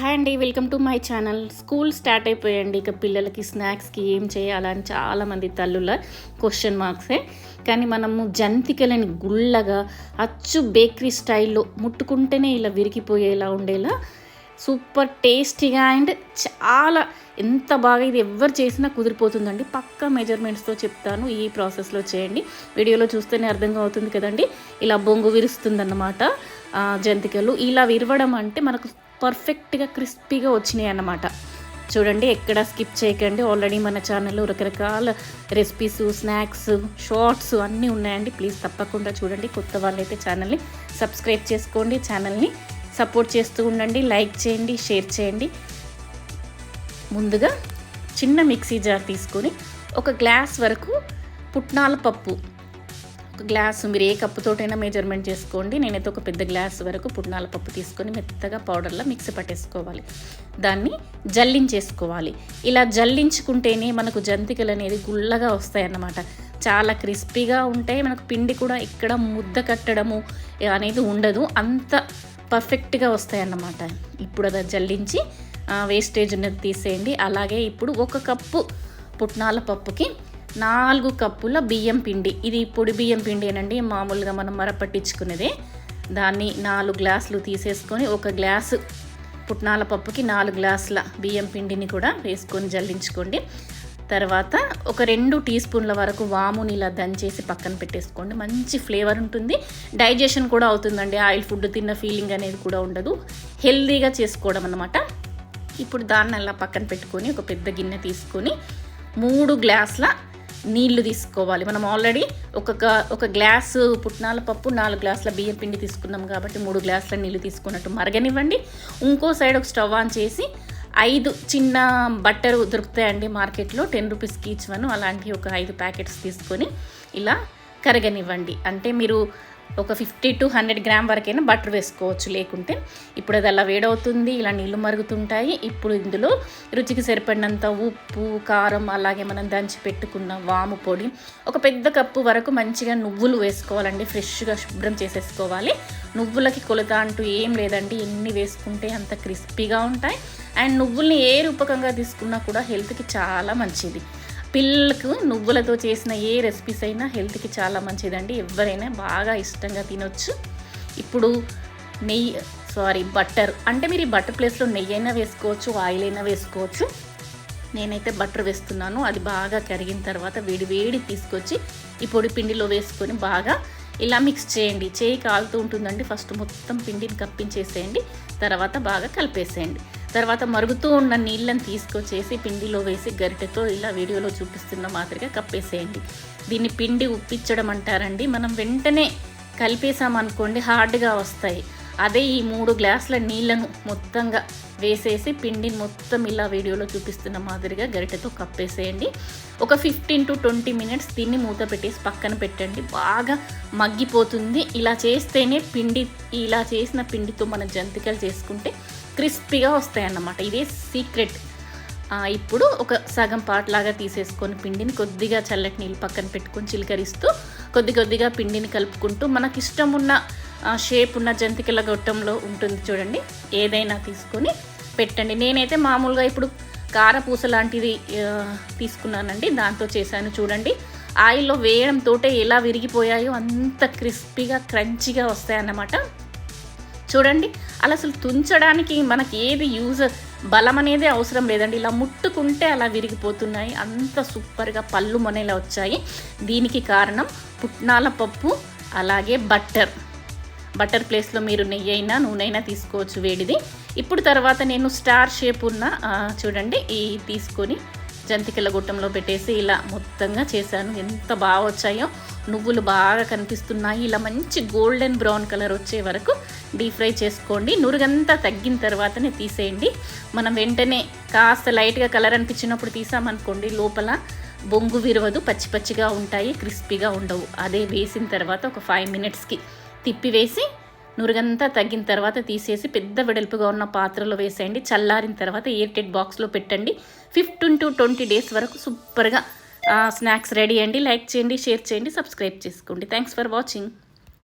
Hi అండి welcome to my channel. School start అయిపోయండి ఇక పిల్లలకి స్నాక్స్కి ఏం చేయాలని చాలామంది తల్లుల క్వశ్చన్ మార్క్సే. కానీ మనము జంతికలని గుల్లగా అచ్చు బేకరీ స్టైల్లో ముట్టుకుంటేనే ఇలా విరిగిపోయేలా ఉండేలా సూపర్ టేస్టీగా అండ్ చాలా ఎంత బాగా ఇది ఎవరు చేసినా కుదిరిపోతుందండి. పక్క మెజర్మెంట్స్తో చెప్తాను ఈ ప్రాసెస్లో చేయండి. వీడియోలో చూస్తేనే అర్థంగా అవుతుంది కదండి. ఇలా బొంగు విరుస్తుందన్నమాట జంతికలు. ఇలా విరవడం అంటే మనకు పర్ఫెక్ట్గా క్రిస్పీగా వచ్చినాయి అన్నమాట చూడండి ఎక్కడ స్కిప్ చేయకండి. ఆల్రెడీ మన ఛానల్లో రకరకాల రెసిపీస్ స్నాక్స్ షార్ట్స్ అన్నీ ఉన్నాయండి. ప్లీజ్ తప్పకుండా చూడండి. కొత్త వాళ్ళైతే ఛానల్ని సబ్స్క్రైబ్ చేసుకోండి. ఛానల్ని సపోర్ట్ చేస్తూ ఉండండి. లైక్ చేయండి షేర్ చేయండి. ముందుగా చిన్న మిక్సీ జార్ తీసుకొని ఒక గ్లాస్ వరకు పుట్నాల పప్పు ఒక గ్లాసు మీరు ఏ కప్పుతోటైనా మెజర్మెంట్ చేసుకోండి. నేనైతే ఒక పెద్ద గ్లాస్ వరకు పుట్నాల పప్పు తీసుకొని మెత్తగా పౌడర్లో మిక్సీ పట్టేసుకోవాలి. దాన్ని జల్లించేసుకోవాలి. ఇలా జల్లించుకుంటేనే మనకు జంతికలు అనేది గుల్లగా వస్తాయన్నమాట. చాలా క్రిస్పీగా ఉంటాయి. మనకు పిండి కూడా ఇక్కడ ముద్ద కట్టడము అనేది ఉండదు. అంత పర్ఫెక్ట్గా వస్తాయన్నమాట. ఇప్పుడు అది జల్లించి వేస్టేజ్ ఉన్నది తీసేయండి. అలాగే ఇప్పుడు ఒక కప్పు పుట్నాల పప్పుకి నాలుగు కప్పుల బియ్యం పిండి. ఇది పొడి బియ్యం పిండి అనండి మామూలుగా మనం మరపట్టించుకునేదే. దాన్ని నాలుగు గ్లాసులు తీసేసుకొని ఒక గ్లాసు పుట్నాల పప్పుకి నాలుగు గ్లాసుల బియ్యం పిండిని కూడా వేసుకొని జల్లించుకోండి. తర్వాత ఒక రెండు టీ స్పూన్ల వరకు వాముని ఇలా దంచేసి పక్కన పెట్టేసుకోండి. మంచి ఫ్లేవర్ ఉంటుంది. డైజెషన్ కూడా అవుతుందండి. ఆయిల్ ఫుడ్ తిన్న ఫీలింగ్ అనేది కూడా ఉండదు. హెల్దీగా చేసుకోవడం అనమాట ఇప్పుడు దాన్ని అలా పక్కన పెట్టుకొని ఒక పెద్ద గిన్నె తీసుకొని మూడు గ్లాసుల నీళ్ళు తీసుకోవాలి. మనం ఆల్రెడీ ఒక ఒక గ్లాసు పుట్నాల పప్పు నాలుగు గ్లాసుల బియ్యం పిండి తీసుకున్నాం కాబట్టి మూడు గ్లాసుల నీళ్ళు తీసుకున్నట్టు మరగనివ్వండి. ఇంకో సైడ్ ఒక స్టవ్ ఆన్ చేసి ఐదు చిన్న బట్టర్ దొరుకుతాయండి మార్కెట్లో. టెన్ రూపీస్కి ఈచ్ వన్. అలాంటి ఒక ఐదు ప్యాకెట్స్ తీసుకొని ఇలా కరగనివ్వండి. అంటే మీరు ఒక ఫిఫ్టీ టు హండ్రెడ్ గ్రామ్ వరకైనా బటర్ వేసుకోవచ్చు. లేకుంటే ఇప్పుడు అది అలా వేడవుతుంది ఇలా నీళ్ళు మరుగుతుంటాయి. ఇప్పుడు ఇందులో రుచికి సరిపడినంత ఉప్పు కారం అలాగే మనం దంచి పెట్టుకున్న వాము పొడి ఒక పెద్ద కప్పు వరకు మంచిగా నువ్వులు వేసుకోవాలండి. ఫ్రెష్గా శుభ్రం చేసేసుకోవాలి. నువ్వులకి కొలత అంటూ ఏం లేదండి. ఎన్ని వేసుకుంటే అంత క్రిస్పీగా ఉంటాయి. అండ్ నువ్వుల్ని ఏ రూపకంగా తీసుకున్నా కూడా హెల్త్కి చాలా మంచిది. పిల్లలకు నువ్వులతో చేసిన ఏ రెసిపీస్ అయినా హెల్త్కి చాలా మంచిదండి. ఎవరైనా బాగా ఇష్టంగా తినొచ్చు. ఇప్పుడు నెయ్యి సారీ బట్టర్. అంటే మీరు ఈ బటర్ ప్లేస్లో నెయ్యి అయినా వేసుకోవచ్చు ఆయిల్ అయినా వేసుకోవచ్చు. నేనైతే బటర్ వేస్తున్నాను. అది బాగా కరిగిన తర్వాత వేడి వేడి తీసుకొచ్చి ఈ పొడి పిండిలో వేసుకొని బాగా ఇలా మిక్స్ చేయండి. చేయి కాలుతూ ఉంటుందండి. ఫస్ట్ మొత్తం పిండిని కప్పించేసేయండి. తర్వాత బాగా కలిపేసేయండి. తర్వాత మరుగుతూ ఉన్న నీళ్ళని తీసుకొచ్చేసి పిండిలో వేసి గరిటెతో ఇలా వీడియోలో చూపిస్తున్న మాదిరిగా కప్పేసేయండి. దీన్ని పిండి ఉప్పించడం అంటారండి. మనం వెంటనే కలిపేసామనుకోండి హార్డ్గా వస్తాయి. అదే ఈ మూడు గ్లాసుల నీళ్ళను మొత్తంగా వేసేసి పిండిని మొత్తం ఇలా వీడియోలో చూపిస్తున్న మాదిరిగా గరిటెతో కప్పేసేయండి. ఒక ఫిఫ్టీన్ టు ట్వంటీ మినిట్స్ దీన్ని మూత పెట్టేసి పక్కన పెట్టండి. బాగా మగ్గిపోతుంది. ఇలా చేస్తేనే పిండి ఇలా చేసిన పిండితో మనం జంతికలు చేసుకుంటే క్రిస్పీగా వస్తాయన్నమాట. ఇదే సీక్రెట్. ఇప్పుడు ఒక సగం పాట్ లాగా తీసేసుకొని పిండిని కొద్దిగా చల్లటి నీళ్ళు పక్కన పెట్టుకొని చిలకరిస్తూ కొద్ది కొద్దిగా పిండిని కలుపుకుంటూ మనకి ఇష్టం ఉన్న షేప్ ఉన్న జంతికల గొట్టంలో ఉంటుంది చూడండి. ఏదైనా తీసుకొని పెట్టండి. నేనైతే మామూలుగా ఇప్పుడు కారపూస లాంటిది తీసుకున్నానండి. దాంతో చేశాను చూడండి. ఆయిల్లో వేయడంతో ఎలా విరిగిపోయాయో అంత క్రిస్పీగా క్రంచిగా వస్తాయన్నమాట. చూడండి. అలా అసలు తుంచడానికి మనకి ఏది యూజ్ బలం అనేది అవసరం లేదండి. ఇలా ముట్టుకుంటే అలా విరిగిపోతున్నాయి. అంత సూపర్గా పళ్ళు మొనేలా వచ్చాయి. దీనికి కారణం పుట్నాల పప్పు అలాగే బట్టర్. బటర్ ప్లేస్లో మీరు నెయ్యి అయినా నూనె అయినా తీసుకోవచ్చు వేడిది. ఇప్పుడు తర్వాత నేను స్టార్ షేప్ ఉన్న చూడండి ఈ తీసుకొని జంతికల గుట్టంలో పెట్టేసి ఇలా మొత్తంగా చేశాను. ఎంత బాగా వచ్చాయో నువ్వులు బాగా కనిపిస్తున్నాయి. ఇలా మంచి గోల్డెన్ బ్రౌన్ కలర్ వచ్చే వరకు డీప్ ఫ్రై చేసుకోండి. నురుగంతా తగ్గిన తర్వాతనే తీసేయండి. మనం వెంటనే కాస్త లైట్గా కలర్ అనిపించినప్పుడు తీసామనుకోండి లోపల బొంగు విరవదు పచ్చి పచ్చిగా ఉంటాయి క్రిస్పీగా ఉండవు. అదే వేసిన తర్వాత ఒక ఫైవ్ మినిట్స్కి తిప్పివేసి నురుగంతా తగ్గిన తర్వాత తీసేసి పెద్ద వెడల్పుగా ఉన్న పాత్రలో వేసేయండి. చల్లారిన తర్వాత ఎయిర్ టెడ్ బాక్స్లో పెట్టండి. ఫిఫ్టీన్ టు ట్వంటీ డేస్ వరకు సూపర్గా స్నాక్స్ రెడీ అండి లైక్ చేయండి షేర్ చేయండి సబ్స్క్రైబ్ చేసుకోండి. Thanks for watching.